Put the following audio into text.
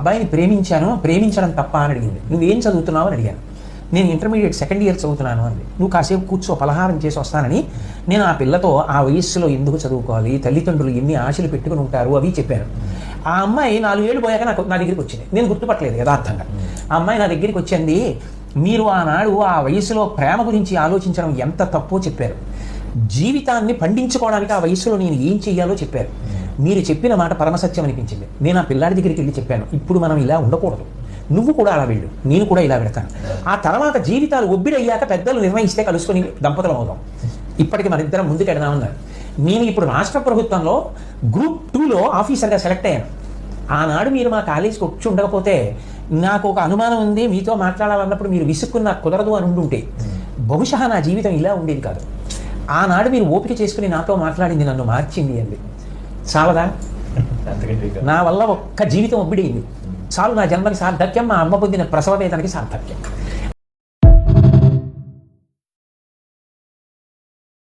అబ్బాయిని ప్రేమించాను ప్రేమించడం తప్ప అని అడిగింది. నువ్వేం చదువుతున్నావు? అని అడిగాను. నేను ఇంటర్మీడియట్ సెకండ్ ఇయర్ చదువుతున్నాను అంది. నువ్వు కాసేపు కూర్చో పలహారం చేసి వస్తానని నేను ఆ పిల్లతో ఆ వయస్సులో ఎందుకు చదువుకోవాలి తల్లిదండ్రులు ఎన్ని ఆశలు పెట్టుకుని ఉంటారు అవి చెప్పాను. ఆ అమ్మాయి నాలుగు ఏళ్ళు పోయాక నాకు నా దగ్గరికి వచ్చింది. నేను గుర్తుపట్టలేదు యథార్థంగా. ఆ అమ్మాయి నా దగ్గరికి వచ్చింది మీరు ఆనాడు ఆ వయసులో ప్రేమ గురించి ఆలోచించడం ఎంత తప్పో చెప్పారు. జీవితాన్ని పండించుకోవడానికి ఆ వయసులో నేను ఏం చెయ్యాలో చెప్పారు. మీరు చెప్పిన మాట పరమసత్యం అనిపించింది. నేను ఆ పిల్లాడి దగ్గరికి వెళ్ళి చెప్పాను ఇప్పుడు మనం ఇలా ఉండకూడదు. నువ్వు కూడా అలా వెళ్ళు. నేను కూడా ఇలా పెడతాను ఆ తర్వాత జీవితాలు ఒబ్బిడయ్యాక పెద్దలు నిర్ణయిస్తే కలుసుకొని దంపతులు అవుదాం. ఇప్పటికి మన ఇద్దరం ముందుకు నేను ఇప్పుడు రాష్ట్ర ప్రభుత్వంలో గ్రూప్ టూలో ఆఫీసర్గా సెలెక్ట్ అయ్యాను. ఆనాడు మీరు మా కాలేజీకి వచ్చి ఉండకపోతే నాకు ఒక అనుమానం ఉంది. మీతో మాట్లాడాలన్నప్పుడు మీరు విసుక్కుని నాకు కుదరదు అని ఉండుంటే. బహుశా నా జీవితం ఇలా ఉండేది కాదు. ఆనాడు మీరు ఓపిక చేసుకుని నాతో మాట్లాడింది నన్ను మార్చింది అంది. చాలదా? నా వల్ల ఒక్క జీవితం ఒబ్బిడింది. చాలు నా జన్మకి సార్థక్యం మా అమ్మ పొందిన ప్రసవ వేదనకి సార్థక్యం.